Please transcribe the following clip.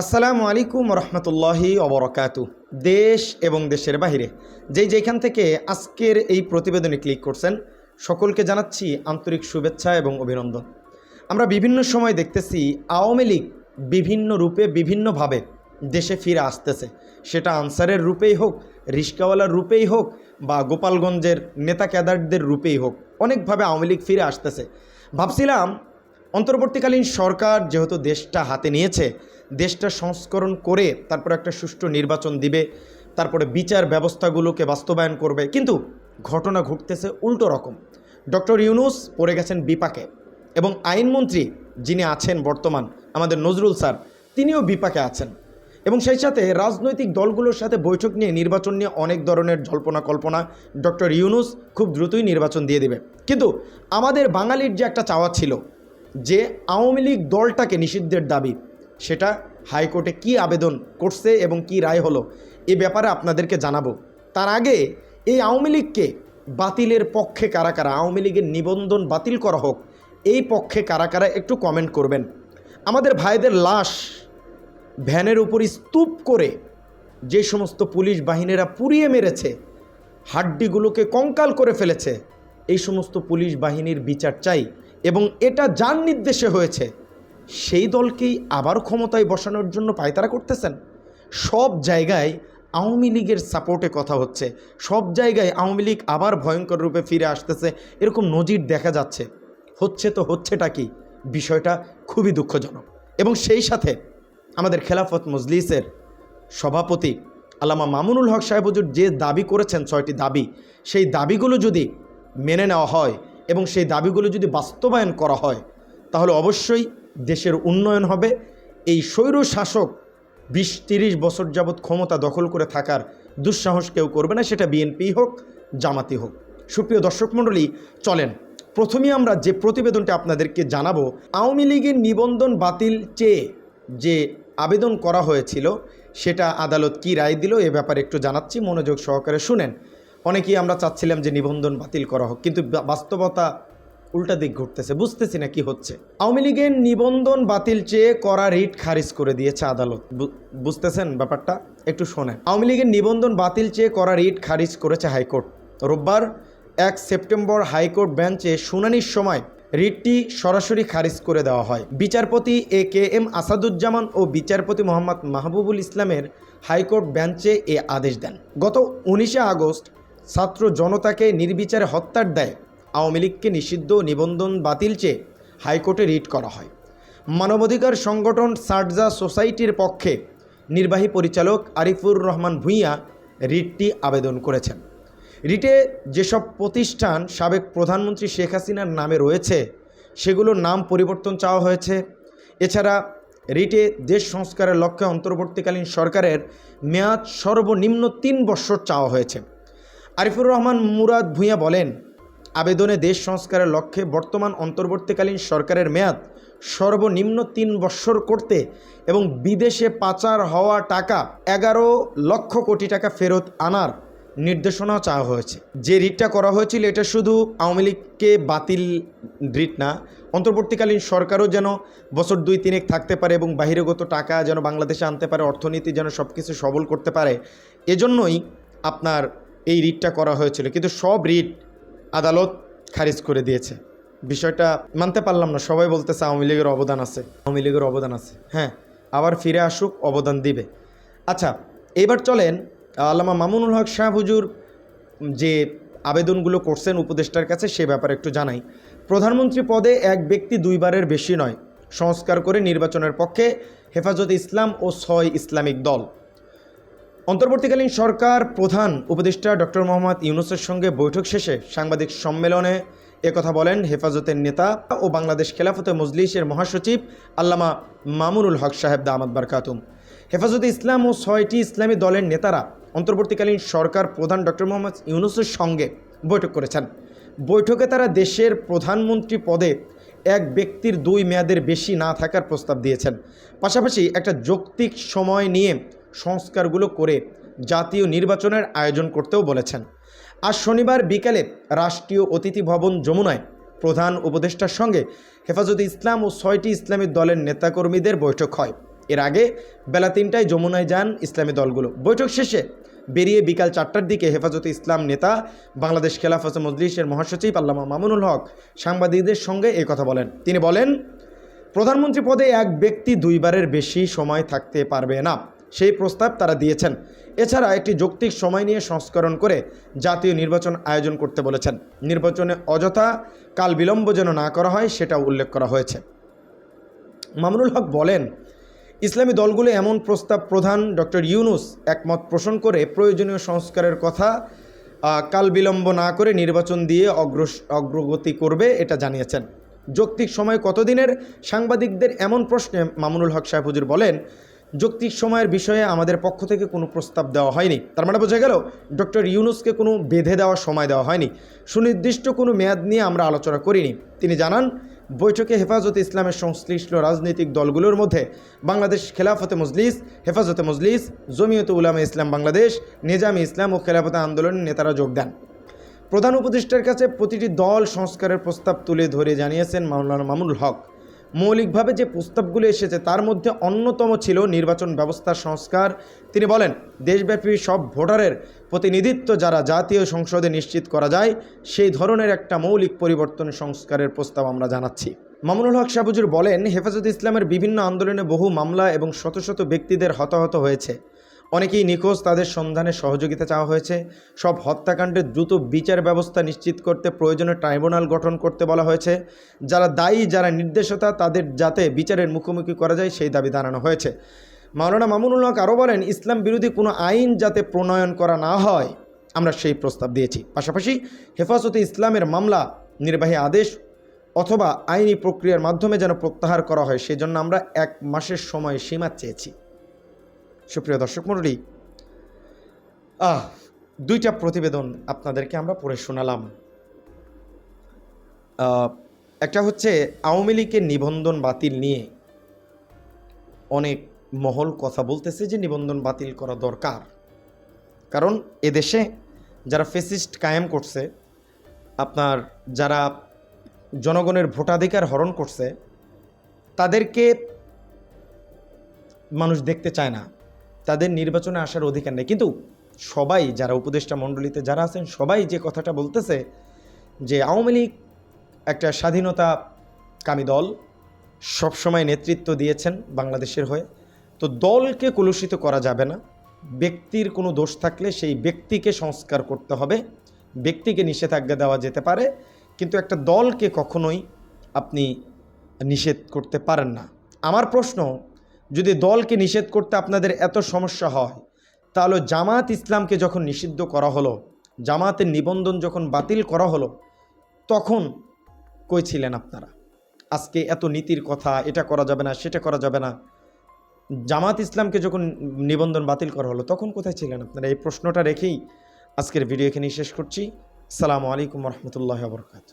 আসসালামু আলাইকুম রহমতুল্লাহি অবরকাত দেশ এবং দেশের বাহিরে যেই যেখান থেকে আজকের এই প্রতিবেদনে ক্লিক করছেন, সকলকে জানাচ্ছি আন্তরিক শুভেচ্ছা এবং অভিনন্দন। আমরা বিভিন্ন সময় দেখতেছি আওয়ামী লীগ বিভিন্ন রূপে বিভিন্নভাবে দেশে ফিরে আসতেছে। সেটা আনসারের রূপেই হোক রিস্কাওয়ালার রূপেই হোক বা গোপালগঞ্জের নেতা ক্যাদারদের রূপেই হোক, অনেকভাবে আওয়ামী লীগ ফিরে আসতেছে। ভাবছিলাম অন্তর্বর্তীকালীন সরকার যেহেতু দেশটা হাতে নিয়েছে, দেশটা সংস্করণ করে তারপর একটা সুষ্ঠু নির্বাচন দিবে, তারপরে বিচার ব্যবস্থাগুলোকে বাস্তবায়ন করবে, কিন্তু ঘটনা ঘটতেছে উল্টো রকম। ডক্টর ইউনুস পড়ে গেছেন বিপাকে এবং আইনমন্ত্রী যিনি আছেন বর্তমান, আমাদের নজরুল স্যার, তিনিও বিপাকে আছেন। এবং সেই সাথে রাজনৈতিক দলগুলোর সাথে বৈঠক নিয়ে, নির্বাচন নিয়ে অনেক ধরনের জল্পনা কল্পনা ডক্টর ইউনুস খুব দ্রুতই নির্বাচন দিয়ে দেবে। কিন্তু আমাদের বাঙালির যে একটা চাওয়া ছিল যে আওয়ামী লীগ দলটাকে নিষিদ্ধের দাবি, সেটা হাইকোর্টে কি আবেদন করছে এবং কি রায় হলো, এ ব্যাপারে আপনাদেরকে জানাব। তার আগে, এই আওয়ামী লীগকে বাতিলের পক্ষে কারা কারা, আওয়ামী লীগের নিবন্ধন বাতিল করা হোক, এই পক্ষে কারা কারা একটু কমেন্ট করবেন। আমাদের ভাইদের লাশ ভ্যানের উপর স্তূপ করে যে সমস্ত পুলিশ বাহিনীরা পুড়িয়ে মেরেছে, হাড্ডিগুলোকে কঙ্কাল করে ফেলেছে, এই সমস্ত পুলিশ বাহিনীর বিচার চাই। এবং এটা যার নির্দেশে হয়েছে, সেই দলকেই আবার ক্ষমতায় বসানোর জন্য পায়তারা করতেছেন। সব জায়গায় আওয়ামী লীগের সাপোর্টে কথা হচ্ছে। সব জায়গায় আওয়ামী লীগ আবার ভয়ঙ্কর রূপে ফিরে আসতেছে। এরকম নজির দেখা যাচ্ছে। হচ্ছে তো হচ্ছেটা কি? বিষয়টা খুবই দুঃখজনক। এবং সেই সাথে আমাদের খেলাফত মজলিসের সভাপতি আল্লামা মামুনুল হক সাহেব হুজুর যে দাবি করেছেন, ছয়টি দাবি, সেই দাবিগুলো যদি মেনে নেওয়া হয় এবং সেই দাবিগুলো যদি বাস্তবায়ন করা হয়, তাহলে অবশ্যই দেশের উন্নয়ন হবে। এই স্বৈর শাসক বিশ তিরিশ বছর যাবৎ ক্ষমতা দখল করে থাকার দুঃসাহস কেউ করবে না, সেটা বিএনপি হোক, জামাতি হোক। সুপ্রিয় দর্শক মণ্ডলী, চলেন। প্রথমেই আমরা যে প্রতিবেদনটা আপনাদেরকে জানাব, আওয়ামী লীগের নিবন্ধন বাতিল চেয়ে যে আবেদন করা হয়েছিল, সেটা আদালত কি রায় দিল, এ ব্যাপারে একটু জানাচ্ছি, মনোযোগ সহকারে শুনেন। অনেকেই আমরা চাচ্ছিলাম যে নিবন্ধন বাতিল করা হোক, কিন্তু বাস্তবতা উল্টা দিক ঘটতেছে বুঝতেছি না কি হচ্ছে। আওয়ামী লীগের নিবন্ধন বাতিল চেয়ে করা রিট খারিজ করে দিয়েছে আদালত। বুঝতেছেন ব্যাপারটা? একটু শোনেন। আওয়ামী লীগের নিবন্ধন বাতিল চেয়ে করা রিট খারিজ করেছে হাইকোর্ট। রোববার এক সেপ্টেম্বর হাইকোর্ট বেঞ্চে শুনানির সময় রিটটি সরাসরি খারিজ করে দেওয়া হয়। বিচারপতি এ কে এম আসাদুজ্জামান ও বিচারপতি মোহাম্মদ মাহবুবুল ইসলামের হাইকোর্ট বেঞ্চে এ আদেশ দেন। গত উনিশে আগস্ট ছাত্র জনতাকে নির্বিচারে হত্যার দায় আওয়ামী লীগকে নিষিদ্ধ নিবন্ধন বাতিল চেয়ে হাইকোর্টে রিট করা হয়। মানবাধিকার সংগঠন সার্জা সোসাইটির পক্ষে নির্বাহী পরিচালক আরিফুর রহমান ভূঁইয়া রিটটি আবেদন করেছেন। রিটে যেসব প্রতিষ্ঠান সাবেক প্রধানমন্ত্রী শেখ হাসিনার নামে রয়েছে, সেগুলোর নাম পরিবর্তন চাওয়া হয়েছে। এছাড়া রিটে দেশ সংস্কারের লক্ষ্যে অন্তর্বর্তীকালীন সরকারের মেয়াদ সর্বনিম্ন তিন বৎসর চাওয়া হয়েছে। আরিফুর রহমান মুরাদ ভূঁইয়া বলেন, আবেদনে দেশ সংস্কারের লক্ষ্যে বর্তমান অন্তর্বর্তীকালীন সরকারের মেয়াদ সর্বনিম্ন তিন বৎসর করতে এবং বিদেশে পাচার হওয়া টাকা এগারো লক্ষ কোটি টাকা ফেরত আনার নির্দেশনাও চাওয়া হয়েছে। যে রিটটা করা হয়েছিল এটা শুধু আওয়ামী লীগকে বাতিল রিট না, অন্তর্বর্তীকালীন সরকারও যেন বছর দুই তিনেক থাকতে পারে এবং বাহিরগত টাকা যেন বাংলাদেশে আনতে পারে, অর্থনীতি যেন সব কিছু সবল করতে পারে, এজন্যই আপনার এই রিটটা করা হয়েছিল। কিন্তু সব রিট আদালত খারিজ করে দিয়েছে। বিষয়টা মানতে পারলাম না। সবাই বলতেছে আওয়ামী লীগের অবদান আছে। আওয়ামী লীগের অবদান আছে। হ্যাঁ আবার ফিরে আসুক, অবদান দিবে। আচ্ছা এবার চলেন আল্লামা মামুনুল হক শাহ হুজুর যে আবেদনগুলো করছেন উপদেষ্টার কাছে, সে ব্যাপারে একটু জানাই। প্রধানমন্ত্রী পদে এক ব্যক্তি দুইবারের বেশি নয়। সংস্কার করে নির্বাচনের পক্ষে হেফাজত ইসলাম ও ছয় ইসলামিক দল। অন্তর্বর্তীকালীন সরকার প্রধান উপদেষ্টা ডক্টর মোহাম্মদ ইউনুসের সঙ্গে বৈঠক শেষে সাংবাদিক সম্মেলনে একথা বলেন হেফাজতের নেতা ও বাংলাদেশ খেলাফতে মজলিসের মহাসচিব আল্লামা মামুনুল হক সাহেব দামাদ বারকাতুম। হেফাজতে ইসলাম ও ছয়টি ইসলামী দলের নেতারা অন্তর্বর্তীকালীন সরকার প্রধান ডক্টর মোহাম্মদ ইউনুসের সঙ্গে বৈঠক করেছেন। বৈঠকে তারা দেশের প্রধানমন্ত্রী পদে এক ব্যক্তির দুই মেয়াদের বেশি না থাকার প্রস্তাব দিয়েছেন। পাশাপাশি একটা যৌক্তিক সময় নিয়ে সংস্কারগুলো করে জাতীয় নির্বাচনের আয়োজন করতেও বলেছেন। আজ শনিবার বিকেলে রাষ্ট্রীয় অতিথি ভবন যমুনায় প্রধান উপদেষ্টার সঙ্গে হেফাজতে ইসলাম ও ছয়টি ইসলামী দলের নেতাকর্মীদের বৈঠক হয়। এর আগে বেলা তিনটায় যমুনায় যান ইসলামী দলগুলো। বৈঠক শেষে বেরিয়ে বিকাল চারটার দিকে হেফাজতে ইসলাম নেতা, বাংলাদেশ খেলাফত মজলিসের মহাসচিব আল্লামা মামুনুল হক সাংবাদিকদের সঙ্গে এই কথা বলেন। তিনি বলেন, প্রধানমন্ত্রী পদে এক ব্যক্তি দুইবারের বেশি সময় থাকতে পারবে না। সেই প্রস্তাব তারা দিয়েছেন। এছাড়া একটি যৌক্তিক সময় নিয়ে সংস্করণ করে জাতীয় নির্বাচন আয়োজন করতে বলেছেন। নির্বাচনে অযথা কাল বিলম্ব যেন না করা হয় সেটাও উল্লেখ করা হয়েছে। মামুনুল হক বলেন, ইসলামী দলগুলো এমন প্রস্তাব প্রধান ডক্টর ইউনুস একমত পোষণ করে প্রয়োজনীয় সংস্কারের কথা কাল বিলম্ব না করে নির্বাচন দিয়ে অগ্র অগ্রগতি করবে এটা জানিয়েছেন। যৌক্তিক সময় কতদিনের? সাংবাদিকদের এমন প্রশ্নে মামুনুল হক সাহেব হুজুর বলেন যৌক্তিক সময়ের বিষয়ে আমাদের পক্ষ থেকে কোনো প্রস্তাব দেওয়া হয়নি। তার মানে বোঝা গেল, ডক্টর ইউনুসকে কোনো বেঁধে দেওয়ার সময় দেওয়া হয়নি। সুনির্দিষ্ট কোনো মেয়াদ নিয়ে আমরা আলোচনা করিনি। তিনি জানান, বৈঠকে হেফাজতে ইসলামের সংশ্লিষ্ট রাজনৈতিক দলগুলোর মধ্যে বাংলাদেশ খেলাফতে মজলিস, হেফাজতে মজলিস, জমিয়ত উলামা ইসলাম বাংলাদেশ, নিজামী ইসলাম ও খেলাফতে আন্দোলনের নেতারা যোগ দেন। প্রধান উপদেষ্টার কাছে প্রতিটি দল সংস্কারের প্রস্তাব তুলে ধরে জানিয়েছেন মাওলানা মামুনুল হক। মৌলিকভাবে যে প্রস্তাবগুলি এসেছে, তার মধ্যে অন্যতম ছিল নির্বাচন ব্যবস্থার সংস্কার। তিনি বলেন, দেশব্যাপী সব ভোটারের প্রতিনিধিত্ব যারা জাতীয় সংসদে নিশ্চিত করা যায়, সেই ধরনের একটা মৌলিক পরিবর্তন সংস্কারের প্রস্তাব আমরা জানাচ্ছি। মামুনুল হক সাবুজুর বলেন, হেফাজত ইসলামের বিভিন্ন আন্দোলনে বহু মামলা এবং শত শত ব্যক্তিদের হতাহত হয়েছে। অনেকেই নিখোঁজ, তাদের সন্ধানে সহযোগিতা চাওয়া হয়েছে। সব হত্যাকাণ্ডের দ্রুত বিচার ব্যবস্থা নিশ্চিত করতে প্রয়োজনে ট্রাইব্যুনাল গঠন করতে বলা হয়েছে। যারা দায়ী, যারা নির্দেশতা, তাদের যাতে বিচারের মুখোমুখি করা যায় সেই দাবি দাঁড়ানো হয়েছে। মাওলানা মামুনুল হক আরও বলেন, ইসলাম বিরোধী কোনো আইন যাতে প্রণয়ন করা না হয়, আমরা সেই প্রস্তাব দিয়েছি। পাশাপাশি হেফাজতে ইসলামের মামলা, নির্বাহী আদেশ অথবা আইনি প্রক্রিয়ার মাধ্যমে যেন প্রত্যাহার করা হয়, সেজন্য আমরা এক মাসের সময় সীমা চেয়েছি। সুপ্রিয় দর্শক মণ্ডলী, আহ, দুইটা প্রতিবেদন আপনাদেরকে আমরা পড়ে শোনালাম। একটা হচ্ছে আওয়ামী লীগের নিবন্ধন বাতিল নিয়ে অনেক মহল কথা বলতেছে যে নিবন্ধন বাতিল করা দরকার। কারণ এদেশে যারা ফেসিস্ট কায়েম করছে, আপনার যারা জনগণের ভোটাধিকার হরণ করছে, তাদেরকে মানুষ দেখতে চায় না। তাদের নির্বাচনে আসার অধিকার নেই। কিন্তু সবাই যারা উপদেষ্টা মণ্ডলীতে যারা আছেন, সবাই যে কথাটা বলতেছে যে আওয়ামী লীগ একটা স্বাধীনতা কামী দল, সবসময় নেতৃত্ব দিয়েছেন বাংলাদেশের হয়ে, তো দলকে কলুষিত করা যাবে না। ব্যক্তির কোনো দোষ থাকলে সেই ব্যক্তিকে সংস্কার করতে হবে, ব্যক্তিকে নিষেধাজ্ঞা দেওয়া যেতে পারে, কিন্তু একটা দলকে কখনোই আপনি নিষেধ করতে পারেন না। আমার প্রশ্ন যদি দলকে নিষেধ করতে আপনাদের এত সমস্যা হয়, তাহলে জামাত ইসলামকে যখন নিষিদ্ধ করা হলো জামাতের নিবন্ধন যখন বাতিল করা হলো, তখন কই ছিলেন আপনারা? আজকে এত নীতির কথা, এটা করা যাবে না, সেটা করা যাবে না। জামাত ইসলামকে যখন নিবন্ধন বাতিল করা হলো, তখন কোথায় ছিলেন আপনারা? এই প্রশ্নটা রেখেই আজকের ভিডিও এখানেই শেষ করছি। সালামু আলাইকুম রহমতুল্লাহ বরকাত